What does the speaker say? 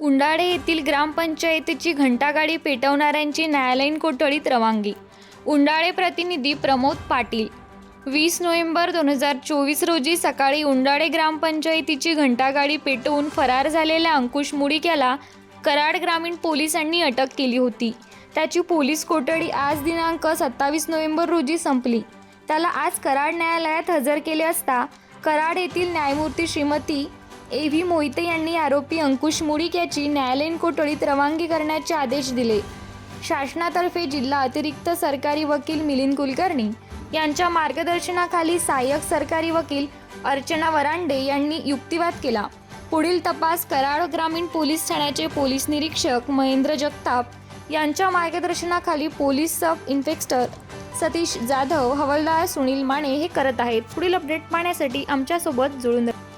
उंडाळे येथील ग्रामपंचायतीची घंटागाडी पेटवणाऱ्यांची न्यायालयीन कोठडीत रवानगी. उंडाळे प्रतिनिधी प्रमोद पाटील. वीस नोव्हेंबर दोन हजार चोवीस रोजी सकाळी उंडाळे ग्रामपंचायतीची घंटागाडी पेटवून फरार झालेल्या अंकुश मुडीक याला कराड ग्रामीण पोलिसांनी अटक केली होती. त्याची पोलीस कोठडी आज दिनांक सत्तावीस नोव्हेंबर रोजी संपली. त्याला आज कराड न्यायालयात हजर केले असता कराड येथील न्यायमूर्ती श्रीमती ए व्ही मोहिते यांनी आरोपी अंकुश मुळीक याची न्यायालयीन कोठडीत रवानगी करण्याचे आदेश दिले. शासनातर्फे जिल्हा अतिरिक्त सरकारी वकील मिलिंद कुलकर्णी यांच्या मार्गदर्शनाखाली सहाय्यक सरकारी वकील अर्चना वरांडे यांनी युक्तिवाद केला. पुढील तपास कराड ग्रामीण पोलीस ठाण्याचे पोलीस निरीक्षक महेंद्र जगताप यांच्या मार्गदर्शनाखाली police sub inspector Satish Jadhav हवालदार सुनील माने हे करत आहेत. पुढील अपडेट पाहण्यासाठी आमच्यासोबत जुळून राहा.